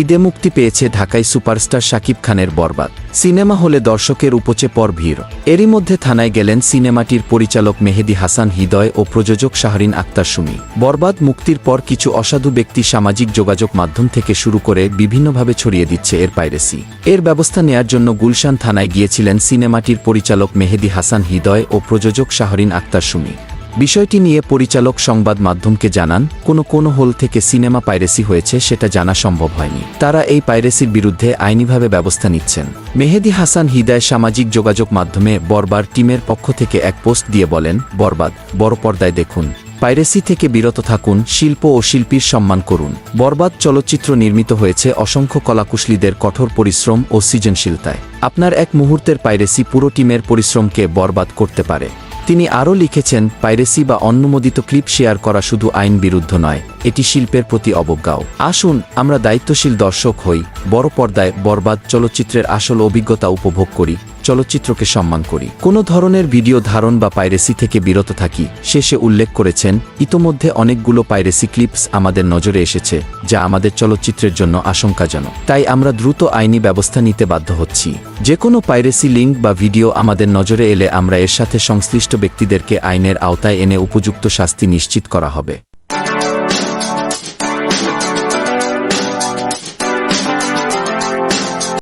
ঈদে মুক্তি পেয়েছে ঢাকায় সুপারস্টার শাকিব খানের বরবাদ। সিনেমা হলে দর্শকের উপচে পর ভিড়। এরই মধ্যে থানায় গেলেন সিনেমাটির পরিচালক মেহেদি হাসান হৃদয় ও প্রযোজক শাহরিন আক্তার সুমি। বরবাদ মুক্তির পর কিছু অসাধু ব্যক্তি সামাজিক যোগাযোগ মাধ্যম থেকে শুরু করে বিভিন্নভাবে ছড়িয়ে দিচ্ছে এর পাইরেসি এর ব্যবস্থা নেয়ার জন্য গুলশান থানায় গিয়েছিলেন সিনেমাটির পরিচালক মেহেদি হাসান হৃদয় ও প্রযোজক শাহরিন আক্তার সুমি। বিষয়টি নিয়ে পরিচালক সংবাদ মাধ্যমকে জানান, কোনো কোনো হোল থেকে সিনেমা পাইরেসি হয়েছে সেটা জানা সম্ভব হয়নি। তারা এই পাইরেসির বিরুদ্ধে আইনিভাবে ব্যবস্থা নিচ্ছেন। মেহেদি হাসান হিদায় সামাজিক যোগাযোগ মাধ্যমে বরবার টিমের পক্ষ থেকে এক পোস্ট দিয়ে বলেন, বরবাদ, বড় পর্দায় দেখুন। পাইরেসি থেকে বিরত থাকুন, শিল্প ও শিল্পীর সম্মান করুন। বরবাদ চলচ্চিত্র নির্মিত হয়েছে অসংখ্য কলাকুশলীদের কঠোর পরিশ্রম ও সৃজনশীলতায়। আপনার এক মুহূর্তের পাইরেসি পুরো টিমের পরিশ্রমকে বরবাদ করতে পারে। তিনি আরও লিখেছেন, পাইরেসি বা অনুমোদিত ক্লিপ শেয়ার করা শুধু আইন বিরুদ্ধ নয়, এটি শিল্পের প্রতি অবজ্ঞাও। আসুন, আমরা দায়িত্বশীল দর্শক হই, বড় পর্দায় বরবাদ চলচ্চিত্রের আসল অভিজ্ঞতা উপভোগ করি। চলচ্চিত্রকে সম্মান করি। কোনো ধরনের ভিডিও ধারণ বা পাইরেসি থেকে বিরত থাকি, শেষে উল্লেখ করেছেন, ইতোমধ্যে অনেকগুলো পাইরেসি ক্লিপস আমাদের নজরে এসেছে, যা আমাদের চলচ্চিত্রের জন্য আশঙ্কাজনক। তাই আমরা দ্রুত আইনি ব্যবস্থা নিতে বাধ্য হচ্ছি। যে কোনো পাইরেসি লিঙ্ক বা ভিডিও আমাদের নজরে এলে আমরা এর সাথে সংশ্লিষ্ট ব্যক্তিদেরকে আইনের আওতায় এনে উপযুক্ত শাস্তি নিশ্চিত করা হবে।